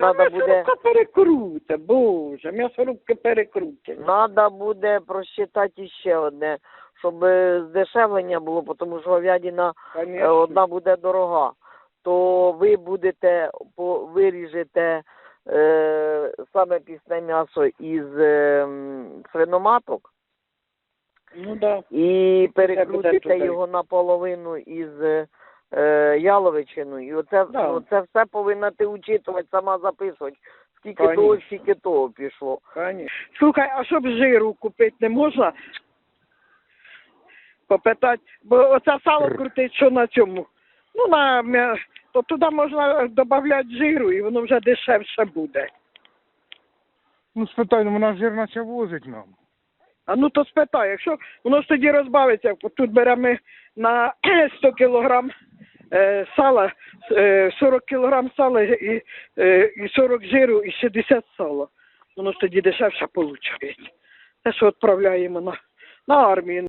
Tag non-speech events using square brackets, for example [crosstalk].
Надо буде, М'ясорубка перекруте, боже, м'ясорубки перекруте. надо буде просчитати ще одне, щоб е, здешевлення було, тому що говядина е, Конечно. одна буде дорога. То ви будете виріжете е, саме пісне м'ясо із е, свиноматок Ну да. і перекрутите його наполовину із е, яловичиною. І оце, Да. ну, це все повинна ти учитувати, сама записувати. Скільки Конечно. того, скільки того пішло. Конечно. Слухай, а щоб жиру купити не можна? Попитати, бо оце сало крутить, що на цьому. Ну, на м'я- то туди можна додати жиру і воно вже дешевше буде. Ну, спитай, ну вона жир наче возить нам. А ну то спитай, якщо воно ж тоді розбавиться, тут беремо на [clears throat] 100 кілограм сала, е, 40 кілограм сала і, е, і 40 жиру і 60 сала. Воно ж тоді дешевше виходить. Те, що відправляємо на, на армію.